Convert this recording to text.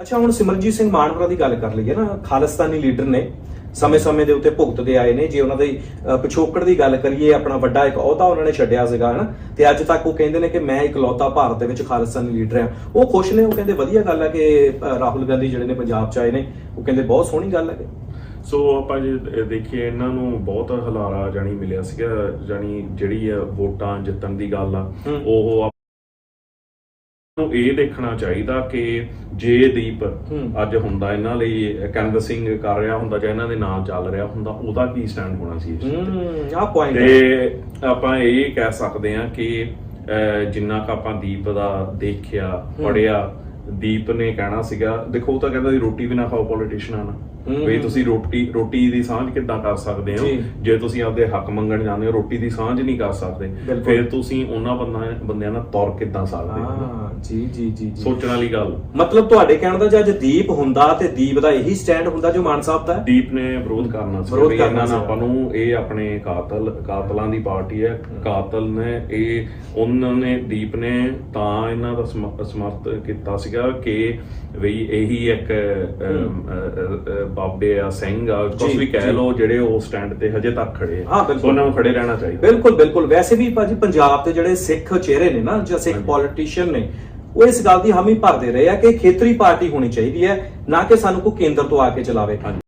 ਅੱਛਾ ਹੁਣ ਸਿਮਰਜੀਤ ਸਿੰਘ ਮਾਨ ਹੋਰਾਂ ਦੀ ਗੱਲ ਕਰ ਲਈਏ ਨਾ ਖਾਲਿਸਤਾਨੀ ਲੀਡਰ ਨੇ ਸਮੇਂ-ਸਮੇਂ ਦੇ ਉੱਤੇ ਭੁਗਤਦੇ ਆਏ ਨੇ। ਜੇ ਉਹਨਾਂ ਦੀ ਪਿਛੋਕੜ ਦੀ ਗੱਲ ਕਰੀਏ ਆਪਣਾ ਵੱਡਾ ਇੱਕ ਅਹੁਦਾ ਉਹਨਾਂ ਨੇ ਛੱਡਿਆ ਸੀਗਾ ਹਨਾ? ਤੇ ਅੱਜ ਤੱਕ ਉਹ ਕਹਿੰਦੇ ਨੇ ਕਿ ਮੈਂ ਇਕਲੌਤਾ ਭਾਰਤ ਦੇ ਵਿੱਚ ਖਾਲਿਸਤਾਨੀ ਲੀਡਰ ਹਾਂ। ਉਹ ਖੁਸ਼ ਨੇ ਉਹ ਕਹਿੰਦੇ ਵਧੀਆ ਗੱਲ ਹੈ ਕਿ ਰਾਹੁਲ ਗਾਂਧੀ ਜਿਹੜੇ ਨੇ ਪੰਜਾਬ 'ਚ ਆਏ ਨੇ ਉਹ ਕਹਿੰਦੇ ਬਹੁਤ ਸੋਹਣੀ ਗੱਲ ਹੈ ਸੋ ਆਪਾਂ ਜੇ ਦੇਖੀਏ ਇਹਨਾਂ ਨੂੰ ਬਹੁਤ ਹਲਾਰਾ ਜਾਨੀ ਮਿਲਿਆ ਸੀਗਾ ਜਾਨੀ ਜਿਹੜੀ ਆ ਵੋਟਾਂ ਜਿੱਤਣ ਦੀ ਗੱਲ ਆ। ਉਹ ਨੂੰ ਇਹ ਦੇਖਣਾ ਚਾਹੀਦਾ ਕਿ ਜੇ ਦੀਪ। ਅੱਜ ਹੁੰਦਾ ਇਹਨਾਂ ਲਈ ਕੈਨਵਸਿੰਗ ਕਰ ਰਿਹਾ ਹੁੰਦਾ ਜਾਂ ਇਹਨਾਂ ਦੇ ਨਾਂ ਚੱਲ ਰਿਹਾ ਹੁੰਦਾ ਉਹਦਾ ਕੀ ਸਟੈਂਡ ਹੋਣਾ ਸੀ ਇਸ 'ਤੇ? ਪੁਆਇੰਟ ਆਪਾਂ ਇਹ ਕਹਿ ਸਕਦੇ ਹਾਂ ਕਿ ਜਿੰਨਾ ਕ ਆਪਾਂ ਦੀਪ ਦਾ ਦੇਖਿਆ। ਪੜਿਆ ਦੀਪ ਨੇ ਕਹਿਣਾ ਸੀਗਾ ਦੇਖੋ ਉਹ ਤਾਂ ਕਹਿੰਦਾ ਸੀ ਰੋਟੀ ਵੀ ਨਾ ਖਾਓ ਪੋਲੀਟੀਸ਼ੀਅਨਾਂ ਨਾਲ। ਵੀ ਤੁਸੀਂ ਰੋਟੀ ਰੋਟੀ ਦੀ ਸਾਂਝ ਕਿੱਦਾਂ ਕਰ ਸਕਦੇ ਹੋ? ਜੀ। ਤੁਸੀਂ ਆਪਦੇ ਹੱਕ ਮੰਗਣ ਜਾਂਦੇ ਹੋ ਰੋਟੀ ਦੀ ਸਾਂਝ ਨਹੀਂ ਕਰ ਸਕਦੇ। ਫਿਰ ਤੁਸੀਂ ਉਹਨਾਂ ਬੰਦਾ ਬੰਦਿਆਂ ਨਾਲ ਤੁਰ ਕਿੱਦਾਂ ਸਕਦੇ ਹੋ? ਜੀ ਜੀ ਜੀ ਸੋਚਣ ਵਾਲੀ ਗੱਲ। ਮਤਲਬ ਤੁਹਾਡੇ ਕਹਿਣ ਦਾ ਜੇ ਅੱਜ ਦੀਪ ਹੁੰਦਾ ਤੇ ਦੀਪ ਦਾ ਇਹੀ ਸਟੈਂਡ ਹੁੰਦਾ ਜੋ ਮਾਨ ਸਾਹਿਬ ਦਾ? ਦੀਪ ਨੇ ਵਿਰੋਧ ਕਰਨਾ ਸੀ ਵਿਰੋਧ ਕਰਨਾ ਸੀ। ਨਾਲ ਆਪਾਂ ਨੂੰ ਇਹ ਆਪਣੇ ਕਾਤਲ ਕਾਤਲਾਂ ਦੀ ਪਾਰਟੀ ਹੈ। ਕਾਤਲ ਨੇ ਇਹ ਉਹਨਾਂ ਨੇ ਦੀਪ ਨੇ ਤਾਂ ਇਹਨਾਂ ਦਾ ਸਮ- ਸਮਰਥ ਕੀਤਾ ਸੀਗਾ ਕਿ ਵੀ ਇਹੀ ਇੱਕ ਬਾਬੇ ਆ ਸਿੰਘ ਆ ਕੁਝ ਵੀ। ਕਹਿ ਲੋ ਜਿਹੜੇ ਉਹ ਸਟੈਂਡ ਤੇ ਹਜੇ ਤੱਕ ਖੜੇ ਆ ਉਹਨਾਂ ਨੂੰ ਖੜੇ ਰਹਿਣਾ ਚਾਹੀਦਾ ਬਿਲਕੁਲ ਬਿਲਕੁਲ ਵੈਸੇ ਵੀ ਭਾਜੀ ਪੰਜਾਬ ਦੇ ਜਿਹੜੇ ਸਿੱਖ ਚਿਹਰੇ ਨੇ ਨਾ ਜਾਂ ਸਿੱਖ। ਪੋਲੀਟੀਸ਼ੀਅਨ ਨੇ ਉਹ ਇਸ ਗੱਲ ਦੀ ਹਾਮੀ ਭਰਦੇ ਰਹੇ ਆ ਕਿ ਖੇਤਰੀ ਪਾਰਟੀ ਹੋਣੀ ਚਾਹੀਦੀ ਹੈ ਨਾ ਕਿ ਸਾਨੂੰ ਕੋਈ ਕੇਂਦਰ ਤੋਂ ਆ ਕੇ ਚਲਾਵੇ।